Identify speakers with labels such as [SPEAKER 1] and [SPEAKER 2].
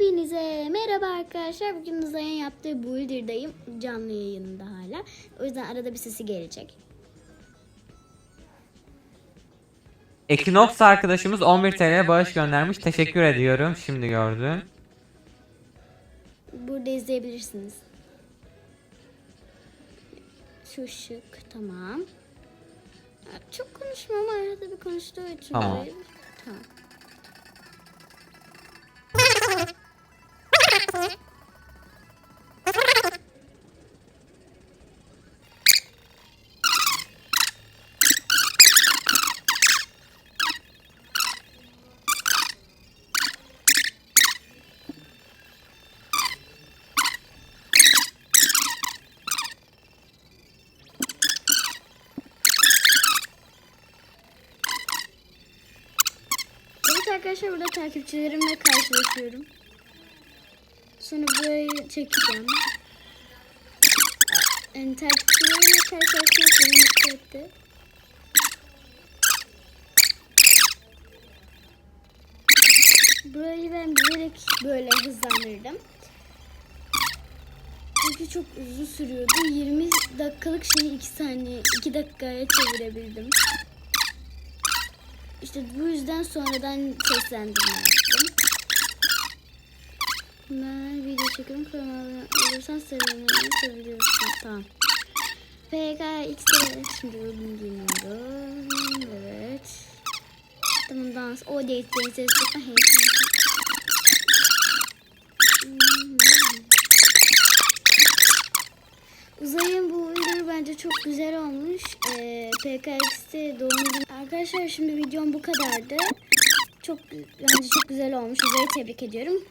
[SPEAKER 1] Hepinize merhaba arkadaşlar. Bugün Uzay'ın yaptığı Boulder'dayım. Canlı yayında hala. O yüzden arada bir sesi gelecek.
[SPEAKER 2] Ekinox arkadaşımız 11 TL bağış göndermiş. Teşekkür ediyorum. Şimdi gördüm.
[SPEAKER 1] Burada izleyebilirsiniz. Şu şık tamam. Çok konuşma ama arada bir konuştuğu için.
[SPEAKER 2] Tamam.
[SPEAKER 1] böyle- Tamam. Arkadaşlar burada takipçilerimle karşılaşıyorum. Sonra burayı çekeceğim. Yani takipçilerimle karşılaşmak beni mutlu etti. Burayı ben bilerek böyle hızlandırdım. Çünkü çok uzun sürüyordu. 20 dakikalık şeyi 2 saniye, 2 dakikaya çevirebildim. İşte bu yüzden sonradan seslendirme yaptım. Ben video çekiyorum. Kanalıma olursan sevinirim. Seviyorsun. Tamam. PKX'de şimdi ürün giyiniyorum. Evet. Tamam dans. O değil. Senin çok güzel olmuş. Ee, PKX'te doğum günü. Arkadaşlar şimdi videom bu kadardı. Çok bence çok güzel olmuş. Uzay'ı tebrik ediyorum.